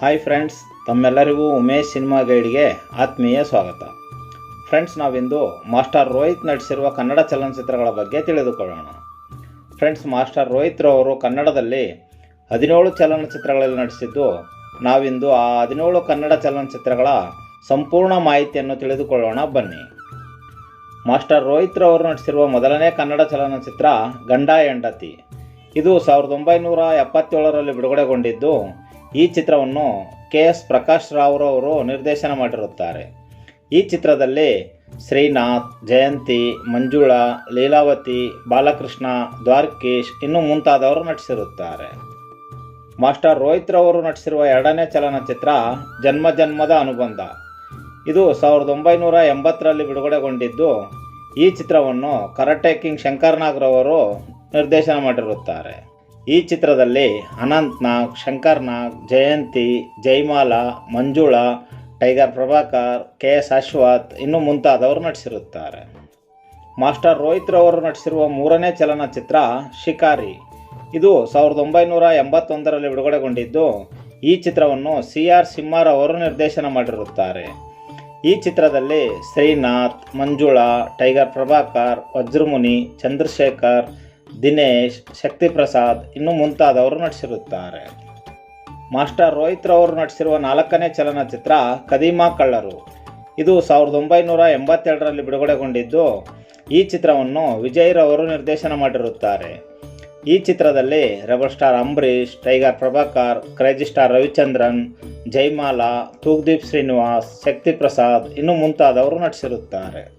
Hi friends ತಮ್ಮೆಲ್ಲರಿಗೂ Umesh cinema ಗೈಡ್ಗೆ ಆತ್ಮೀಯ ಸ್ವಾಗತ. ಫ್ರೆಂಡ್ಸ್ ನಾವಿಂದು ಮಾಸ್ಟರ್ ರೋಹಿತ್ ನಟಿಸಿರುವ ಕನ್ನಡ ಚಲನಚಿತ್ರಗಳ ಬಗ್ಗೆ ತಿಳಿದುಕೊಳ್ಳೋಣ. ಫ್ರೆಂಡ್ಸ್ ಮಾಸ್ಟರ್ ರೋಹಿತ್ ರವರು ಕನ್ನಡದಲ್ಲಿ ಹದಿನೇಳು ಚಲನಚಿತ್ರಗಳಲ್ಲಿ ನಟಿಸಿದ್ದು ನಾವಿಂದು ಆ ಹದಿನೇಳು ಕನ್ನಡ ಚಲನಚಿತ್ರಗಳ ಸಂಪೂರ್ಣ ಮಾಹಿತಿಯನ್ನು ತಿಳಿದುಕೊಳ್ಳೋಣ, ಬನ್ನಿ. ಮಾಸ್ಟರ್ ರೋಹಿತ್ ರವರು ನಟಿಸಿರುವ ಮೊದಲನೇ ಕನ್ನಡ ಚಲನಚಿತ್ರ ಗಂಡ ಹೆಂಡತಿ. ಇದು ಸಾವಿರದ ಒಂಬೈನೂರ ಎಪ್ಪತ್ತೇಳರಲ್ಲಿ ಬಿಡುಗಡೆಗೊಂಡಿದ್ದು ಈ ಚಿತ್ರವನ್ನು ಕೆ ಎಸ್ ಪ್ರಕಾಶ್ ರಾವ್ರವರು ನಿರ್ದೇಶನ ಮಾಡಿರುತ್ತಾರೆ. ಈ ಚಿತ್ರದಲ್ಲಿ ಶ್ರೀನಾಥ್, ಜಯಂತಿ, ಮಂಜುಳಾ, ಲೀಲಾವತಿ, ಬಾಲಕೃಷ್ಣ, ದ್ವಾರಕೀಶ್ ಇನ್ನೂ ಮುಂತಾದವರು ನಟಿಸಿರುತ್ತಾರೆ. ಮಾಸ್ಟರ್ ರೋಹಿತ್ ರವರು ನಟಿಸಿರುವ ಎರಡನೇ ಚಲನಚಿತ್ರ ಜನ್ಮ ಜನ್ಮದ ಅನುಬಂಧ. ಇದು ಸಾವಿರದ ಒಂಬೈನೂರ ಎಂಬತ್ತರಲ್ಲಿ ಬಿಡುಗಡೆಗೊಂಡಿದ್ದು ಈ ಚಿತ್ರವನ್ನು ಕರಟೆ ಕಿಂಗ್ ಶಂಕರ್ನಾಗ್ರವರು ನಿರ್ದೇಶನ ಮಾಡಿರುತ್ತಾರೆ. ಈ ಚಿತ್ರದಲ್ಲಿ Anant Nag Shankar Nag Jayanthi Jaimala Manjula, Tiger Prabhakar, K S Ashwath ಇನ್ನು ಮುಂತಾದವರು ನಟಿಸಿರುತ್ತಾರೆ. ಮಾಸ್ಟರ್ ರೋಹಿತ್ ರವರು ನಟಿಸಿರುವ ಮೂರನೇ ಚಲನಚಿತ್ರ ಶಿಕಾರಿ. ಇದು ಸಾವಿರದ ಒಂಬೈನೂರ ಎಂಬತ್ತೊಂದರಲ್ಲಿ ಬಿಡುಗಡೆಗೊಂಡಿದ್ದು, ಈ ಚಿತ್ರವನ್ನು ಸಿ ಆರ್ ಸಿಂಹಾರ್ ಅವರು ನಿರ್ದೇಶನ ಮಾಡಿರುತ್ತಾರೆ. ಈ ಚಿತ್ರದಲ್ಲಿ ಶ್ರೀನಾಥ್, ಮಂಜುಳಾ, ಟೈಗರ್ ಪ್ರಭಾಕರ್, ವಜ್ರಮುನಿ, ಚಂದ್ರಶೇಖರ್ ದಿನೇಶ್ ಶಕ್ತಿ ಪ್ರಸಾದ್ ಇನ್ನು ಮುಂತಾದವರು ನಟಿಸಿರುತ್ತಾರೆ. ಮಾಸ್ಟರ್ ರೋಹಿತ್ ರವರು ನಟಿಸಿರುವ ನಾಲ್ಕನೇ ಚಲನಚಿತ್ರ ಕದೀಮಾ ಕಳ್ಳರು. ಇದು ಸಾವಿರದ ಒಂಬೈನೂರ ಎಂಬತ್ತೆರಡರಲ್ಲಿ ಬಿಡುಗಡೆಗೊಂಡಿದ್ದು, ಈ ಚಿತ್ರವನ್ನು ವಿಜಯ್ ರವರು ನಿರ್ದೇಶನ ಮಾಡಿರುತ್ತಾರೆ. ಈ ಚಿತ್ರದಲ್ಲಿ Rebel Star Ambareesh, Tiger Prabhakar, Crazy Star Ravichandran Jaimala Thoogudeep Srinivas Shakti Prasad ಇನ್ನು ಮುಂತಾದವರು ನಟಿಸಿರುತ್ತಾರೆ.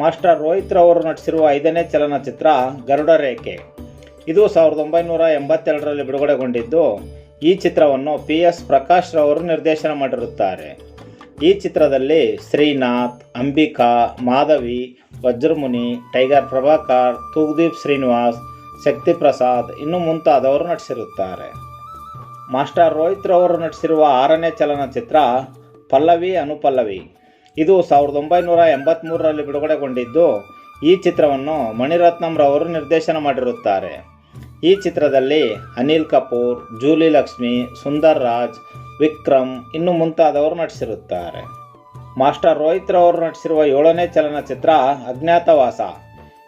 ಮಾಸ್ಟರ್ ರೋಹಿತ್ ರವರು ನಟಿಸಿರುವ ಐದನೇ ಚಲನಚಿತ್ರ ಗರುಡ ರೇಖೆ ಇದು ಸಾವಿರದ ಒಂಬೈನೂರ ಎಂಬತ್ತೆರಡರಲ್ಲಿ ಬಿಡುಗಡೆಗೊಂಡಿದ್ದು, ಈ ಚಿತ್ರವನ್ನು ಪಿ ಎಸ್ ಪ್ರಕಾಶ್ ರವರು ನಿರ್ದೇಶನ ಮಾಡಿರುತ್ತಾರೆ. ಈ ಚಿತ್ರದಲ್ಲಿ ಶ್ರೀನಾಥ್, ಅಂಬಿಕಾ, ಮಾಧವಿ, ವಜ್ರಮುನಿ, ಟೈಗರ್ ಪ್ರಭಾಕರ್ ತೂಗ್ದೀಪ್ ಶ್ರೀನಿವಾಸ್ ಶಕ್ತಿ ಪ್ರಸಾದ್ ಇನ್ನು ಮುಂತಾದವರು ನಟಿಸಿರುತ್ತಾರೆ. ಮಾಸ್ಟರ್ ರೋಹಿತ್ ರವರು ನಟಿಸಿರುವ ಆರನೇ ಚಲನಚಿತ್ರ ಪಲ್ಲವಿ ಅನುಪಲ್ಲವಿ. ಇದು ಸಾವಿರದ ಒಂಬೈನೂರ ಎಂಬತ್ತ್ಮೂರರಲ್ಲಿ ಬಿಡುಗಡೆಗೊಂಡಿದ್ದು ಈ ಚಿತ್ರವನ್ನು ಮಣಿರತ್ನಂರವರು ನಿರ್ದೇಶನ ಮಾಡಿರುತ್ತಾರೆ. ಈ ಚಿತ್ರದಲ್ಲಿ ಅನಿಲ್ ಕಪೂರ್, ಜೂಲಿ ಲಕ್ಷ್ಮಿ, ಸುಂದರ್ ರಾಜ್, ವಿಕ್ರಮ್ ಇನ್ನು ಮುಂತಾದವರು ನಟಿಸಿರುತ್ತಾರೆ. ಮಾಸ್ಟರ್ ರೋಹಿತ್ ರವರು ನಟಿಸಿರುವ ಏಳನೇ ಚಲನಚಿತ್ರ ಅಜ್ಞಾತವಾಸ.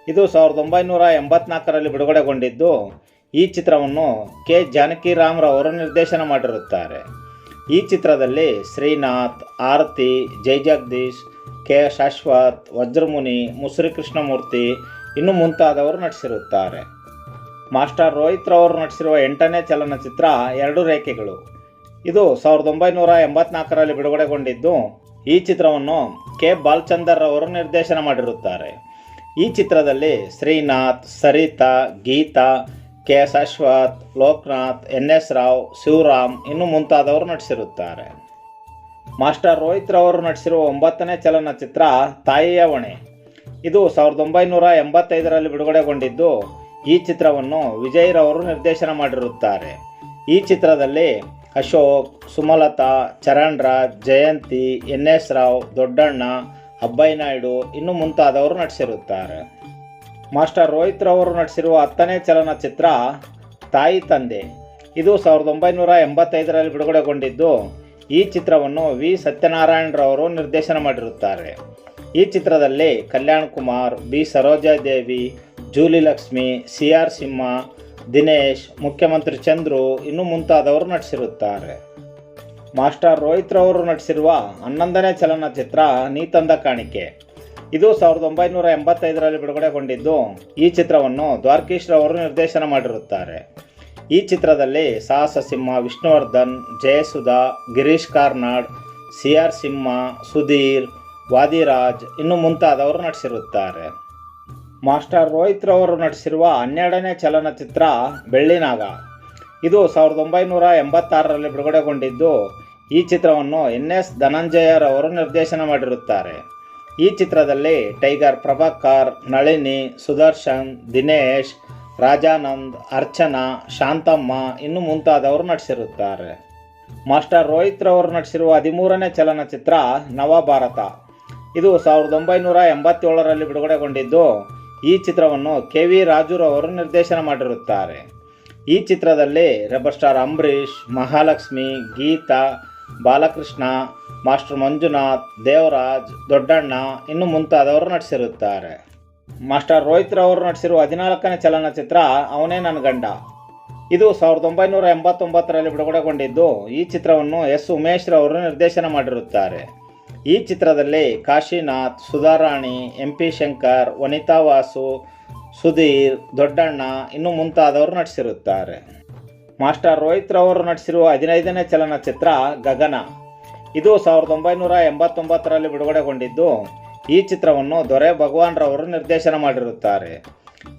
ಇದು ಸಾವಿರದ ಒಂಬೈನೂರ ಎಂಬತ್ನಾಲ್ಕರಲ್ಲಿ ಬಿಡುಗಡೆಗೊಂಡಿದ್ದು ಈ ಚಿತ್ರವನ್ನು ಕೆ ಜಾನಕಿ ರವರು ನಿರ್ದೇಶನ ಮಾಡಿರುತ್ತಾರೆ. ಈ ಚಿತ್ರದಲ್ಲಿ ಶ್ರೀನಾಥ್, ಆರತಿ ಜೈಜಗದೀಶ್ ಕೆ ಶಾಶ್ವತ್ ವಜ್ರಮುನಿ, ಮುಸುರಿ ಕೃಷ್ಣಮೂರ್ತಿ ಇನ್ನು ಮುಂತಾದವರು ನಟಿಸಿರುತ್ತಾರೆ. ಮಾಸ್ಟರ್ ರೋಹಿತ್ ರವರು ನಟಿಸಿರುವ ಎಂಟನೇ ಚಲನಚಿತ್ರ ಎರಡು ರೇಖೆಗಳು. ಇದು ಸಾವಿರದ ಒಂಬೈನೂರ ಎಂಬತ್ನಾಲ್ಕರಲ್ಲಿ ಬಿಡುಗಡೆಗೊಂಡಿದ್ದು ಈ ಚಿತ್ರವನ್ನು ಕೆ ಬಾಲ್ಚಂದರ್ ಅವರು ನಿರ್ದೇಶನ ಮಾಡಿರುತ್ತಾರೆ. ಈ ಚಿತ್ರದಲ್ಲಿ Srinath, Saritha, Geetha K S Ashwath, Lokanath, N S Rao, Shivaram ಇನ್ನು ಮುಂತಾದವರು ನಟಿಸಿರುತ್ತಾರೆ. ಮಾಸ್ಟರ್ ರೋಹಿತ್ ರವರು ನಟಿಸಿರುವ ಒಂಬತ್ತನೇ ಚಲನಚಿತ್ರ ತಾಯಿಯ ಹೊಣೆ. ಇದು ಸಾವಿರದ ಒಂಬೈನೂರ ಎಂಬತ್ತೈದರಲ್ಲಿ ಬಿಡುಗಡೆಗೊಂಡಿದ್ದು, ಈ ಚಿತ್ರವನ್ನು ವಿಜಯ್ ರವರು ನಿರ್ದೇಶನ ಮಾಡಿರುತ್ತಾರೆ. ಈ ಚಿತ್ರದಲ್ಲಿ ಅಶೋಕ್, ಸುಮಲತಾ ಚರಣ್ ರಾಜ್ ಜಯಂತಿ, ಎನ್ ಎಸ್ ರಾವ್, ದೊಡ್ಡಣ್ಣ ಅಬ್ಬಯ್ ನಾಯ್ಡು ಇನ್ನು ಮುಂತಾದವರು ನಟಿಸಿರುತ್ತಾರೆ. ಮಾಸ್ಟರ್ ರೋಹಿತ್ ರವರು ನಟಿಸಿರುವ ಹತ್ತನೇ ಚಲನಚಿತ್ರ ತಾಯಿ ತಂದೆ. ಇದು ಸಾವಿರದ ಒಂಬೈನೂರ ಎಂಬತ್ತೈದರಲ್ಲಿ ಬಿಡುಗಡೆಗೊಂಡಿದ್ದು, ಈ ಚಿತ್ರವನ್ನು ವಿ. ಸತ್ಯನಾರಾಯಣರವರು ನಿರ್ದೇಶನ ಮಾಡಿರುತ್ತಾರೆ. ಈ ಚಿತ್ರದಲ್ಲಿ Kalyan Kumar, B. Sarojadevi Julie Lakshmi, C. R. Simha, Dinesh, Mukhyamantri Chandru ಇನ್ನು ಮುಂತಾದವರು ನಟಿಸಿರುತ್ತಾರೆ. ಮಾಸ್ಟರ್ ರೋಹಿತ್ ರವರು ನಟಿಸಿರುವ ಹನ್ನೊಂದನೇ ಚಲನಚಿತ್ರ ನೀತಂದ ಕಾಣಿಕೆ. ಇದು ಸಾವಿರದ ಒಂಬೈನೂರ ಎಂಬತ್ತೈದರಲ್ಲಿ ಬಿಡುಗಡೆಗೊಂಡಿದ್ದು. ಈ ಚಿತ್ರವನ್ನು ದ್ವಾರಕೀಶ್ ರವರು ನಿರ್ದೇಶನ ಮಾಡಿರುತ್ತಾರೆ. ಈ ಚಿತ್ರದಲ್ಲಿ ಸಾಹಸ ಸಿಂಹ ವಿಷ್ಣುವರ್ಧನ್, ಜಯಸುಧಾ, ಗಿರೀಶ್ ಕಾರ್ನಾಡ್ ಸಿ ಆರ್ ಸಿಂಹ, ಸುಧೀರ್, ವಾದಿರಾಜ್ ಇನ್ನು ಮುಂತಾದವರು ನಟಿಸಿರುತ್ತಾರೆ. ಮಾಸ್ಟರ್ ರೋಹಿತ್ ರವರು ನಟಿಸಿರುವ ಹನ್ನೆರಡನೇ ಚಲನಚಿತ್ರ ಬೆಳ್ಳಿನಾಗ. ಇದು ಸಾವಿರದ ಒಂಬೈನೂರ ಎಂಬತ್ತಾರರಲ್ಲಿ ಬಿಡುಗಡೆಗೊಂಡಿದ್ದು. ಈ ಚಿತ್ರವನ್ನು ಎನ್ ಎಸ್ ಧನಂಜಯರವರು ನಿರ್ದೇಶನ ಮಾಡಿರುತ್ತಾರೆ. ಈ ಚಿತ್ರದಲ್ಲಿ ಟೈಗರ್ ಪ್ರಭಾಕರ್, ನಳಿನಿ, ಸುದರ್ಶನ್, ದಿನೇಶ್, ರಾಜಾನಂದ್, ಅರ್ಚನಾ, ಶಾಂತಮ್ಮ ಇನ್ನು ಮುಂತಾದವರು ನಟಿಸಿರುತ್ತಾರೆ. ಮಾಸ್ಟರ್ ರೋಹಿತ್ ರವರು ನಟಿಸಿರುವ ಹದಿಮೂರನೇ ಚಲನಚಿತ್ರ ನವಭಾರತ. ಇದು ಸಾವಿರದ ಒಂಬೈನೂರ ಎಂಬತ್ತೇಳರಲ್ಲಿ ಬಿಡುಗಡೆಗೊಂಡಿದ್ದು, ಈ ಚಿತ್ರವನ್ನು ಕೆ ವಿ ರಾಜುರವರು ನಿರ್ದೇಶನ ಮಾಡಿರುತ್ತಾರೆ. ಈ ಚಿತ್ರದಲ್ಲಿ Rebel Star Ambareesh, Mahalakshmi, Geetha, Balakrishna Master Manjunath, Devaraj, Doddanna ಇನ್ನು ಮುಂತಾದವರು ನಟಿಸಿರುತ್ತಾರೆ. ಮಾಸ್ಟರ್ ರೋಹಿತ್ ರವರು ನಟಿಸಿರುವ ಹದಿನಾಲ್ಕನೇ ಚಲನಚಿತ್ರ ಅವನೇ ನನ್ನ ಗಂಡ. ಇದು ಸಾವಿರದ ಒಂಬೈನೂರ ಎಂಬತ್ತೊಂಬತ್ತರಲ್ಲಿ ಬಿಡುಗಡೆಗೊಂಡಿದ್ದು, ಈ ಚಿತ್ರವನ್ನು ಎಸ್. ಉಮೇಶ್ ರವರು ನಿರ್ದೇಶನ ಮಾಡಿರುತ್ತಾರೆ. ಈ ಚಿತ್ರದಲ್ಲಿ ಕಾಶಿನಾಥ್, ಸುಧಾರಾಣಿ, ಎಂ. ಪಿ. ಶಂಕರ್, ವನಿತಾ ವಾಸು, ಸುಧೀರ್, ದೊಡ್ಡಣ್ಣ ಇನ್ನು ಮುಂತಾದವರು ನಟಿಸಿರುತ್ತಾರೆ. ಮಾಸ್ಟರ್ ರೋಹಿತ್ ರವರು ನಟಿಸಿರುವ ಹದಿನೈದನೇ ಚಲನಚಿತ್ರ ಗಗನ. ಇದು ಸಾವಿರದ ಒಂಬೈನೂರ ಎಂಬತ್ತೊಂಬತ್ತರಲ್ಲಿ ಬಿಡುಗಡೆಗೊಂಡಿದ್ದು, ಈ ಚಿತ್ರವನ್ನು ದೊರೆ ಭಗವಾನ್ ರವರು ನಿರ್ದೇಶನ ಮಾಡಿರುತ್ತಾರೆ.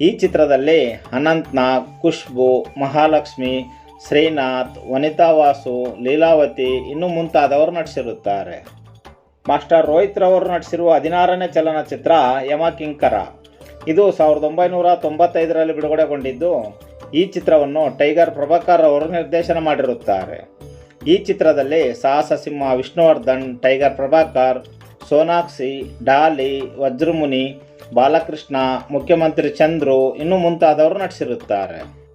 ಈ ಚಿತ್ರದಲ್ಲಿ ಅನಂತ್ ನಾಗ್, ಖುಷ್ಬು, ಮಹಾಲಕ್ಷ್ಮಿ, ಶ್ರೀನಾಥ್, ವನಿತಾ ವಾಸು, ಲೀಲಾವತಿ ಇನ್ನು ಮುಂತಾದವರು ನಟಿಸಿರುತ್ತಾರೆ. ಮಾಸ್ಟರ್ ರೋಹಿತ್ ರವರು ನಟಿಸಿರುವ ಹದಿನಾರನೇ ಚಲನಚಿತ್ರ ಯಮಕಿಂಕರ ಇದು ಸಾವಿರದ ಒಂಬೈನೂರ ತೊಂಬತ್ತೈದರಲ್ಲಿ ಬಿಡುಗಡೆಗೊಂಡಿದ್ದು, ಈ ಚಿತ್ರವನ್ನು ಟೈಗರ್ ಪ್ರಭಾಕರ್ ಅವರು ನಿರ್ದೇಶನ ಮಾಡಿರುತ್ತಾರೆ. ಈ ಚಿತ್ರದಲ್ಲಿ ಸಾಹಸ ಸಿಂಹ ವಿಷ್ಣುವರ್ಧನ್, ಟೈಗರ್ ಪ್ರಭಾಕರ್, ಸೋನಾಕ್ಷಿ, ಡಾಲಿ, ವಜ್ರಮುನಿ, ಬಾಲಕೃಷ್ಣ, ಮುಖ್ಯಮಂತ್ರಿ ಚಂದ್ರು ಇನ್ನೂ ಮುಂತಾದವರು ನಟಿಸಿರುತ್ತಾರೆ.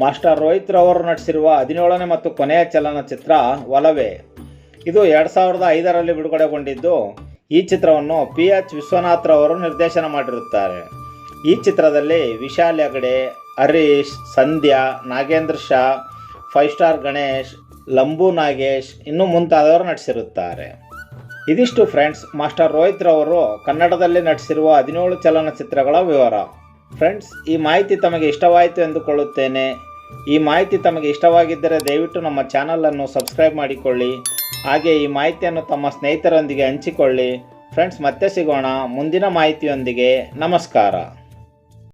ಮಾಸ್ಟರ್ ರೋಹಿತ್ ರವರು ನಟಿಸಿರುವ ಹದಿನೇಳನೇ ಮತ್ತು ಕೊನೆಯ ಚಲನಚಿತ್ರ ಒಲವೇ. ಇದು ಎರಡು ಸಾವಿರದ ಐದರಲ್ಲಿ ಬಿಡುಗಡೆಗೊಂಡಿದ್ದು, ಈ ಚಿತ್ರವನ್ನು ಪಿ ಎಚ್ ವಿಶ್ವನಾಥ್ ರವರು ನಿರ್ದೇಶನ ಮಾಡಿರುತ್ತಾರೆ. ಈ ಚಿತ್ರದಲ್ಲಿ ವಿಶಾಲ್ ಹೆಗಡೆ, ಹರೀಶ್, ಸಂಧ್ಯಾ, ನಾಗೇಂದ್ರ ಶಾ, ಫೈವ್ ಸ್ಟಾರ್ ಗಣೇಶ್ ಲಂಬು ನಾಗೇಶ್ ಇನ್ನು ಮುಂತಾದವರು ನಟಿಸಿರುತ್ತಾರೆ. ಇದಿಷ್ಟು ಫ್ರೆಂಡ್ಸ್, ಮಾಸ್ಟರ್ ರೋಹಿತ್ ರವರು ಕನ್ನಡದಲ್ಲಿ ನಟಿಸಿರುವ ಹದಿನೇಳು ಚಲನಚಿತ್ರಗಳ ವಿವರ. ಫ್ರೆಂಡ್ಸ್, ಈ ಮಾಹಿತಿ ತಮಗೆ ಇಷ್ಟವಾಯಿತು ಎಂದುಕೊಳ್ಳುತ್ತೇನೆ. ಈ ಮಾಹಿತಿ ತಮಗೆ ಇಷ್ಟವಾಗಿದ್ದರೆ ದಯವಿಟ್ಟು ನಮ್ಮ ಚಾನಲನ್ನು ಸಬ್ಸ್ಕ್ರೈಬ್ ಮಾಡಿಕೊಳ್ಳಿ. ಹಾಗೆ ಈ ಮಾಹಿತಿಯನ್ನು ತಮ್ಮ ಸ್ನೇಹಿತರೊಂದಿಗೆ ಹಂಚಿಕೊಳ್ಳಿ. ಫ್ರೆಂಡ್ಸ್, ಮತ್ತೆ ಸಿಗೋಣ ಮುಂದಿನ ಮಾಹಿತಿಯೊಂದಿಗೆ. ನಮಸ್ಕಾರ.